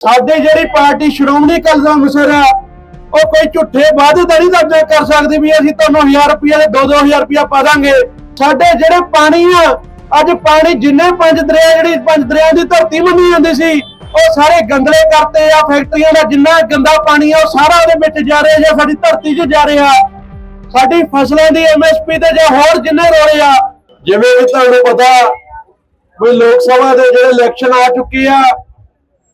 ਸਾਡੀ ਜਿਹੜੀ ਪਾਰਟੀ ਸ਼੍ਰੋਮਣੀ ਅਕਾਲੀ ਦਲ ਅੰਮ੍ਰਿਤਸਰ ਆ ਉਹ ਕੋਈ ਝੂਠੇ ਵਾਅਦੇ ਤਾਂ ਨਹੀਂ ਦਰਜ ਕਰ ਸਕਦੀ ਵੀ ਅਸੀਂ ਤੁਹਾਨੂੰ 1000 ਰੁਪਏ ਦੇ 2-2000 ਰੁਪਏ ਪਾ ਦਾਂਗੇ। ਸਾਡੇ ਜਿਹੜੇ ਪਾਣੀ ਆ, ਅੱਜ ਪਾਣੀ ਜਿੰਨੇ ਪੰਜ ਦਰਿਆ ਜਿਹੜੀ ਪੰਜ ਦਰਿਆ ਦੀ ਧਰਤੀ ਮੰਨੀ ਜਾਂਦੀ ਸੀ, ਉਹ ਸਾਰੇ ਗੰਦਲੇ ਕਰਤੇ ਆ, ਫੈਕਟਰੀਆਂ ਦਾ ਜਿੰਨਾ ਗੰਦਾ ਪਾਣੀ ਆ, ਉਹ ਸਾਰਾ ਉਹਦੇ ਵਿੱਚ ਜਾ ਰਿਹਾ ਜਾਂ ਸਾਡੀ ਧਰਤੀ 'ਚ ਜਾ ਰਿਹਾ। ਸਾਡੀ ਫਸਲਾਂ ਦੀ ਐਮਐਸਪੀ ਤੇ ਜਾਂ ਹੋਰ ਜਿੰਨੇ ਰੋਲੇ ਆ, ਜਿਵੇਂ ਤੁਹਾਨੂੰ ਪਤਾ, ਵੀ ਲੋਕ ਸਭਾ ਦੇ ਜਿਹੜੇ ਇਲੈਕਸ਼ਨ ਆ ਚੁੱਕੇ ਆ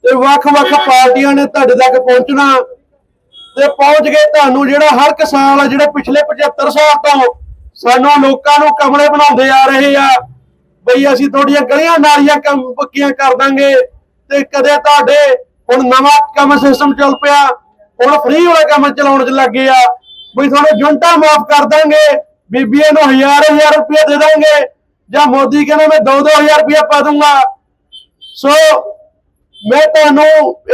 ਤੇ ਵੱਖ-ਵੱਖ ਪਾਰਟੀਆਂ ਨੇ ਤੁਹਾਡੇ ਤੱਕ ਪਹੁੰਚਣਾ। ਤੇ ਪਹੁੰਚ ਕੇ ਤੁਹਾਨੂੰ ਜਿਹੜਾ ਹਰ ਕਿਸਾਨ ਆ, ਜਿਹੜੇ ਪਿਛਲੇ 75 ਸਾਲ ਤੋਂ ਸਾਨੂੰ ਲੋਕਾਂ ਨੂੰ ਕਮਲੇ ਬਣਾਉਂਦੇ ਆ ਰਹੇ ਆ, ਬਈ ਅਸੀਂ ਤੁਹਾਡੀਆਂ ਗਲੀਆਂ ਨਾਲੀਆਂ ਪੱਕੀਆਂ ਕਰ ਦਾਂਗੇ ਤੇ ਕਦੇ ਤੁਹਾਡੇ ਹੁਣ ਨਵਾਂ ਕੰਮ ਸਿਸਟਮ ਚੱਲ ਪਿਆ, ਹੁਣ ਫ੍ਰੀ ਵਾਲੇ ਕੰਮ ਚਲਾਉਣ ਚ ਲੱਗੇ ਆ, ਬਈ ਤੁਹਾਨੂੰ ਜੁੰਟਾ ਮਾਫ ਕਰ ਦਾਂਗੇ, ਬੀਬੀਆਂ ਨੂੰ ਹਜ਼ਾਰ ਹਜ਼ਾਰ ਰੁਪਏ ਦੇ ਦਾਂਗੇ ਜਾਂ ਮੋਦੀ ਕਹਿੰਦਾ ਮੈਂ 2-2000 ਰੁਪਏ ਪਾ ਦੂੰਗਾ। ਸੋ ਮੈਂ ਤੁਹਾਨੂੰ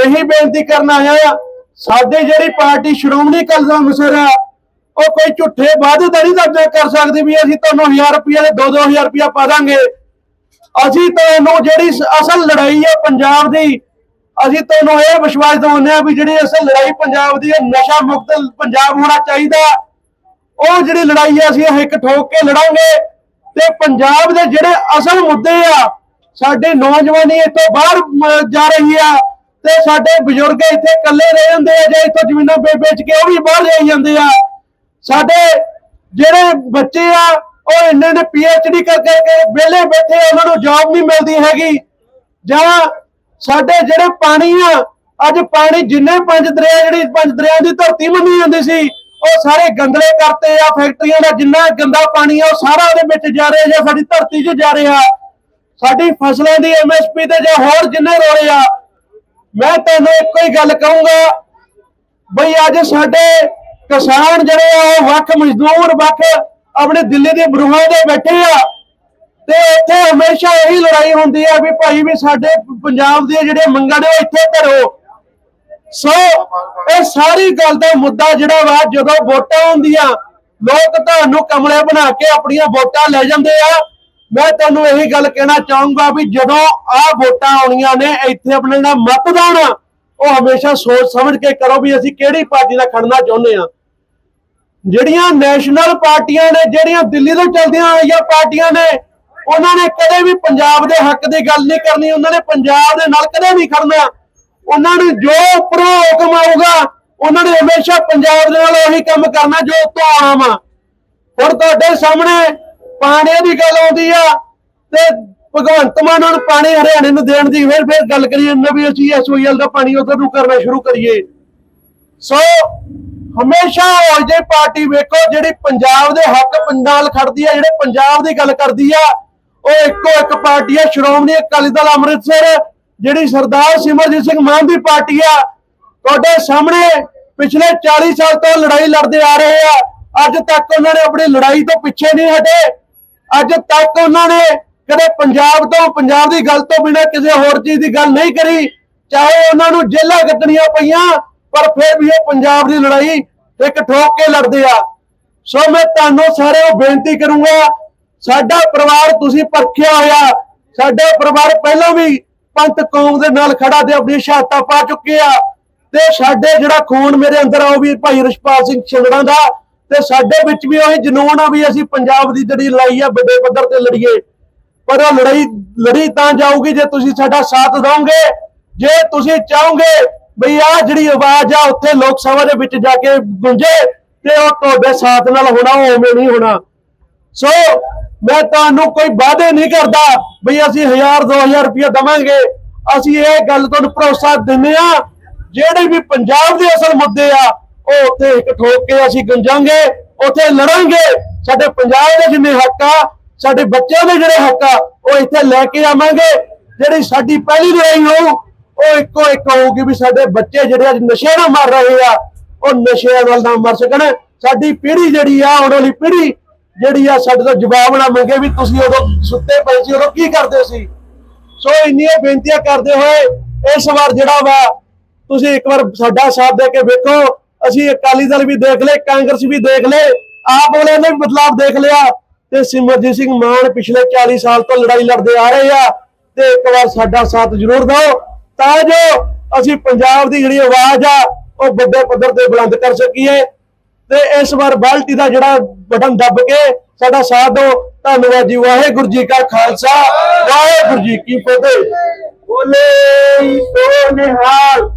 ਇਹੀ ਬੇਨਤੀ ਕਰਨ ਆਇਆ ਆ, ਸਾਡੇ ਜਿਹੜੀ ਪਾਰਟੀ ਸ਼੍ਰੋਮਣੀ ਅਕਾਲੀ ਦਲ ਅੰਮ੍ਰਿਤਸਰ ਆ, ਉਹ ਕੋਈ ਝੂਠੇ ਵਾਅਦੇ ਤਾਂ ਨਹੀਂ ਦਰਜ ਕਰ ਸਕਦੀ ਵੀ ਅਸੀਂ ਤੁਹਾਨੂੰ 1000 ਰੁਪਏ ਦੇ 2-2000 ਰੁਪਏ ਪਾ ਦਾਂਗੇ। ਅਸੀਂ ਤੁਹਾਨੂੰ ਜਿਹੜੀ ਅਸਲ ਲੜਾਈ ਹੈ ਪੰਜਾਬ ਦੀ, ਅਸੀਂ ਤੁਹਾਨੂੰ ਇਹ ਵਿਸ਼ਵਾਸ ਦਿਵਾਉਂਦੇ ਆ ਵੀ ਜਿਹੜੀ ਅਸਲ ਲੜਾਈ ਪੰਜਾਬ ਦੀ ਹੈ ਨਸ਼ਾ ਮੁਕਤ ਪੰਜਾਬ ਹੋਣਾ ਚਾਹੀਦਾ। ਉਹ ਜਿਹੜੀ ਲੜਾਈ ਹੈ ਅਸੀਂ ਇੱਕ ਠੋਕ ਕੇ ਲੜਾਂਗੇ ਤੇ ਪੰਜਾਬ ਦੇ ਜਿਹੜੇ ਅਸਲ ਮੁੱਦੇ ਆ ਸਾਡੇ ਨੌਜਵਾਨੀ ਇੱਥੋਂ ਬਾਹਰ ਜਾ ਰਹੀ ਆ ਤੇ ਸਾਡੇ ਬਜ਼ੁਰਗ ਇੱਥੇ ਇਕੱਲੇ ਰਹਿ ਜਾਂਦੇ ਆ ਜਾਂ ਇੱਥੋਂ ਜ਼ਮੀਨਾਂ ਵੇਚ ਕੇ ਉਹ ਵੀ ਬਾਹਰ ਜਾਈ ਜਾਂਦੇ ਆ। ਸਾਡੇ ਜਿਹੜੇ ਬੱਚੇ ਆ, ਉਹ ਇੰਨੇ ਨੇ ਡੀ ਕਰ ਕਰਕੇ ਵਿਹਲੇ ਬੈਠੇ ਉਹਨਾਂ ਨੂੰ ਜੌਬ ਨਹੀਂ ਮਿਲਦੀ ਹੈਗੀ। ਜਾਂ ਸਾਡੇ ਜਿਹੜੇ ਪਾਣੀ ਆ, ਅੱਜ ਪਾਣੀ ਜਿੰਨੇ ਪੰਜ ਦਰਿਆ, ਜਿਹੜੀ ਪੰਜ ਦਰਿਆ ਦੀ ਧਰਤੀ ਮੰਨੀ ਜਾਂਦੀ ਸੀ, ਉਹ ਸਾਰੇ ਗੰਦਲੇ ਕਰਤੇ ਆ, ਫੈਕਟਰੀਆਂ ਦਾ ਜਿੰਨਾ ਗੰਦਾ ਪਾਣੀ ਆ, ਉਹ ਸਾਰਾ ਉਹਦੇ ਵਿੱਚ ਜਾ ਰਿਹਾ ਜਾਂ ਸਾਡੀ ਧਰਤੀ 'ਚ ਜਾ ਰਿਹਾ। ਸਾਡੀ ਫਸਲਾਂ ਦੀ ਐਮਐਸਪੀ ਤੇ ਜਾਂ ਹੋਰ ਜਿੰਨੇ ਰੋਲੇ ਆ, ਮੈਂ ਤੁਹਾਨੂੰ ਇੱਕੋ ਹੀ ਗੱਲ ਕਹੂੰਗਾ, ਬਈ ਅੱਜ ਸਾਡੇ ਕਿਸਾਨ ਜਿਹੜੇ ਆ, ਉਹ ਵੱਖ ਮਜ਼ਦੂਰ, ਵੱਖ ਆਪਣੇ ਦਿੱਲੀ ਦੇ ਬਰੂਹਾਂ ਦੇ ਬੈਠੇ ਆ, ਤੇ ਇੱਥੇ ਹਮੇਸ਼ਾ ਇਹੀ ਲੜਾਈ ਹੁੰਦੀ ਆ ਵੀ ਭਾਈ ਵੀ ਸਾਡੇ ਪੰਜਾਬ ਦੀਆਂ ਜਿਹੜੀਆਂ ਮੰਗਾਂ ਨੇ, ਉਹ ਇੱਥੇ ਧਰੋ। ਸੋ, ਇਹ ਸਾਰੀ ਗੱਲ ਦਾ ਮੁੱਦਾ ਜਿਹੜਾ ਵਾ, ਜਦੋਂ ਵੋਟਾਂ ਹੁੰਦੀਆਂ, ਲੋਕ ਤੁਹਾਨੂੰ ਕਮਲੇ ਬਣਾ ਕੇ ਆਪਣੀਆਂ ਵੋਟਾਂ ਲੈ ਜਾਂਦੇ ਆ। ਮੈਂ ਤੁਹਾਨੂੰ ਇਹੀ ਗੱਲ ਕਹਿਣਾ ਚਾਹੂੰਗਾ ਵੀ ਜਦੋਂ ਆਹ ਵੋਟਾਂ ਆਉਣੀਆਂ ਨੇ, ਇੱਥੇ ਆਪਣੇ ਨਾਲ ਮਤਦਾਨ ਉਹ ਹਮੇਸ਼ਾ ਸੋਚ ਸਮਝ ਕੇ ਕਰੋ ਵੀ ਅਸੀਂ ਕਿਹੜੀ ਪਾਰਟੀ ਨਾਲ ਖੜਨਾ ਚਾਹੁੰਦੇ ਆ। ਜਿਹੜੀਆਂ ਨੈਸ਼ਨਲ ਪਾਰਟੀਆਂ ਨੇ, ਜਿਹੜੀਆਂ ਦਿੱਲੀ ਤੋਂ ਚੱਲਦੀਆਂ ਆਈਆਂ ਪਾਰਟੀਆਂ ਨੇ, ਉਹਨਾਂ ਨੇ ਕਦੇ ਵੀ ਪੰਜਾਬ ਦੇ ਹੱਕ ਦੀ ਗੱਲ ਨਹੀਂ ਕਰਨੀ, ਉਹਨਾਂ ਨੇ ਪੰਜਾਬ ਦੇ ਨਾਲ ਕਦੇ ਨਹੀਂ ਖੜਨਾ। ਉਹਨਾਂ ਨੂੰ ਜੋ ਉੱਪਰੋਂ ਹੁਕਮ ਆਊਗਾ, ਉਹਨਾਂ ਨੇ ਹਮੇਸ਼ਾ ਪੰਜਾਬ ਦੇ ਨਾਲ ਉਹੀ ਕੰਮ ਕਰਨਾ ਜੋ ਉੱਤੋਂ ਆਮ ਆ ਹੁਣ ਤੁਹਾਡੇ ਸਾਹਮਣੇ ਪਾਣੀ ਦੀ ਗੱਲ ਆਉਂਦੀ ਆ ਤੇ ਭਗਵੰਤ ਮਾਨ ਨੂੰ ਪਾਣੀ ਹਰਿਆਣੇ ਨੂੰ ਦੇਣ ਦੀ ਫਿਰ ਫਿਰ ਗੱਲ ਕਰੀਏ ਇਹਨਾਂ ਅਸੀਂ ਐਸਓਐਲ ਦਾ ਪਾਣੀ ਉਧਰ ਨੂੰ ਕਰਨਾ ਸ਼ੁਰੂ ਕਰੀਏ। ਸੋ ਹਮੇਸ਼ਾ ਉਹ ਜੇ ਪਾਰਟੀ ਵੇਖੋ, ਜਿਹੜੀ ਪੰਜਾਬ ਦੇ ਹੱਕ ਨਾਲ ਖੜਦੀ ਆ, ਜਿਹੜੇ ਪੰਜਾਬ ਦੀ ਗੱਲ ਕਰਦੀ ਆ, ਉਹ ਇੱਕੋ ਇੱਕ ਪਾਰਟੀ ਆ, ਸ਼੍ਰੋਮਣੀ ਅਕਾਲੀ ਦਲ ਅੰਮ੍ਰਿਤਸਰ, ਜਿਹੜੀ ਸਰਦਾਰ ਸਿਮਰਜੀਤ ਸਿੰਘ ਮਾਨ ਦੀ ਪਾਰਟੀ ਆ। ਤੁਹਾਡੇ ਸਾਹਮਣੇ ਪਿਛਲੇ 40 ਸਾਲ ਤੋਂ ਲੜਾਈ ਲੜਦੇ ਆ ਰਹੇ ਆ। ਅੱਜ ਤੱਕ ਉਹਨਾਂ ਨੇ ਆਪਣੀ ਲੜਾਈ ਤੋਂ ਪਿੱਛੇ ਨਹੀਂ ਹਟੇ। ਅੱਜ ਤੱਕ ਉਹਨਾਂ ਨੇ ਕਦੇ ਪੰਜਾਬ ਤੋਂ, ਪੰਜਾਬ ਦੀ ਗੱਲ ਤੋਂ ਬਿਨਾਂ ਕਿਸੇ ਹੋਰ ਚੀਜ਼ ਦੀ ਗੱਲ ਨਹੀਂ ਕਰੀ। ਚਾਹੇ ਉਹਨਾਂ ਨੂੰ ਜੇਲਾਂ ਕੱਟਣੀਆਂ ਪਈਆਂ, ਪਰ ਫਿਰ ਵੀ ਉਹ ਪੰਜਾਬ ਦੀ ਲੜਾਈ ਇੱਕ ਠੋਕ ਕੇ ਲੜਦੇ ਆ। ਸੋ ਮੈਂ ਤੁਹਾਨੂੰ ਸਾਰਿਆਂ ਨੂੰ ਬੇਨਤੀ ਕਰੂੰਗਾ, ਸਾਡਾ ਪਰਿਵਾਰ ਤੁਸੀਂ ਪਰਖਿਆ ਹੋਇਆ, ਸਾਡਾ ਪਰਿਵਾਰ ਪਹਿਲਾਂ ਵੀ ਪੰਥ ਕੌਮ ਦੇ ਨਾਲ ਖੜਾ ਤੇ ਆਪਣੀ ਸ਼ਹਾਦਤਾਂ ਪਾ ਚੁੱਕੇ ਆ। ਤੇ ਸਾਡੇ ਜਿਹੜਾ ਖੂਨ ਮੇਰੇ ਅੰਦਰ ਆ, ਉਹ ਵੀ ਭਾਈ ਰਸ਼ਪਾਲ ਸਿੰਘ ਛਿੰਗੜਾ ਦਾ। ਤੇ ਸਾਡੇ ਵਿੱਚ ਵੀ ਉਹੀ ਜਨੂਨ ਆ ਵੀ ਅਸੀਂ ਪੰਜਾਬ ਦੀ ਜਿਹੜੀ ਲੜਾਈ ਆ ਵੱਡੇ ਪੱਧਰ ਤੇ ਲੜੀਏ। ਪਰ ਉਹ ਲੜਾਈ, ਲੜੀ ਤਾਂ ਜਾਊਗੀ ਜੇ ਤੁਸੀਂ ਸਾਡਾ ਸਾਥ ਦਿਓਗੇ। ਜੇ ਤੁਸੀਂ ਚਾਹੋਗੇ ਬਈ ਆ ਜਿਹੜੀ ਆਵਾਜ਼ ਆ ਉੱਥੇ ਲੋਕ ਸਭਾ ਦੇ ਵਿੱਚ ਜਾ ਕੇ ਗੁੰਜੇ ਤੇ ਉਹ ਤੁਹਾਡੇ ਸਾਥ ਨਾਲ ਹੋਣਾ, ਉਹ ਉਵੇਂ ਨਹੀਂ ਹੋਣਾ। ਸੋ ਮੈਂ ਤੁਹਾਨੂੰ ਕੋਈ ਵਾਅਦੇ ਨਹੀਂ ਕਰਦਾ ਬਈ ਅਸੀਂ 1000 2000 ਰੁਪਏ ਦਵਾਂਗੇ। ਅਸੀਂ ਇਹ ਗੱਲ ਤੁਹਾਨੂੰ ਭਰੋਸਾ ਦਿੰਦੇ ਆ ਜਿਹੜੇ ਵੀ ਪੰਜਾਬ ਦੇ ਅਸਲ ਮੁੱਦੇ ਆ ਉਹ ਉੱਥੇ ਇੱਕ ਠੋਕ ਕੇ ਅਸੀਂ ਗੁੰਜਾਂਗੇ, ਉੱਥੇ ਲੜਾਂਗੇ। ਸਾਡੇ ਪੰਜਾਬ ਦੇ ਜਿੰਨੇ ਹੱਕ ਆ, ਸਾਡੇ ਬੱਚਿਆਂ ਦੇ ਜਿਹੜੇ ਹੱਕ ਆ, ਉਹ ਇੱਥੇ ਲੈ ਕੇ ਆਵਾਂਗੇ। ਜਿਹੜੀ ਸਾਡੀ ਪਹਿਲੀ ਲੜਾਈ ਹੋਊ, ਉਹ ਇੱਕੋ ਇੱਕ ਹੋਊਗੀ ਵੀ ਸਾਡੇ ਬੱਚੇ ਜਿਹੜੇ ਅੱਜ ਨਸ਼ੇ ਨਾਲ ਮਰ ਰਹੇ ਆ, ਉਹ ਨਸ਼ਿਆਂ ਵੱਲ ਨਾ ਮਰ ਸਕਣ। ਸਾਡੀ ਪੀੜ੍ਹੀ ਜਿਹੜੀ ਆ ਆਉਣ ਵਾਲੀ ਪੀੜ੍ਹੀ ਜਿਹੜੀ ਆ, ਸਾਡੇ ਤੋਂ ਜਵਾਬ ਨਾ ਮੰਗੇ ਵੀ ਤੁਸੀਂ ਉਦੋਂ ਸੁੱਤੇ ਪਏ ਸੀ, ਉਦੋਂ ਕੀ ਕਰਦੇ ਸੀ? ਸੋ ਇੰਨੀਆਂ ਬੇਨਤੀਆਂ ਕਰਦੇ ਹੋਏ ਇਸ ਵਾਰ ਜਿਹੜਾ ਵਾ, ਤੁਸੀਂ ਇੱਕ ਵਾਰ ਸਾਡਾ ਸਾਥ ਦੇ ਕੇ ਵੇਖੋ। ਅਸੀਂ ਅਕਾਲੀ ਦਲ ਵੀ ਦੇਖ ਲਏ, ਕਾਂਗਰਸ ਵੀ ਦੇਖ ਲਏ, ਆਪ ਵਾਲਿਆਂ ਨੇ ਵੀ ਬਦਲਾਅ ਦੇਖ ਲਿਆ। ਤੇ ਸਿਮਰਜੀਤ ਸਿੰਘ ਮਾਨ ਪਿਛਲੇ 40 ਸਾਲ ਤੋਂ ਲੜਾਈ ਲੜਦੇ ਆ ਰਹੇ ਆ ਤੇ ਇੱਕ ਵਾਰ ਸਾਡਾ ਸਾਥ ਜ਼ਰੂਰ ਦਿਓ। ਤਾਂ ਜੋ ਅਸੀਂ ਪੰਜਾਬ ਦੀ ਜਿਹੜੀ ਆਵਾਜ਼ ਆ, ਉਹ ਵੱਡੇ ਪੱਧਰ ਤੇ ਬੁਲੰਦ ਕਰ ਸਕੀਏ। ਤੇ ਇਸ ਵਾਰ ਬਾਲਟੀ ਦਾ ਜਿਹੜਾ ਬਟਨ ਦੱਬ ਕੇ ਸਾਡਾ ਸਾਥ ਦਿਓ। ਧੰਨਵਾਦ ਜੀ, ਵਾਹਿਗੁਰੂ ਜੀ ਕਾ ਖਾਲਸਾ, ਵਾਹਿਗੁਰੂ ਜੀ ਕੀ ਫਤਿਹ। ਬੋਲੇ ਸੋ ਨਿਹਾਲ।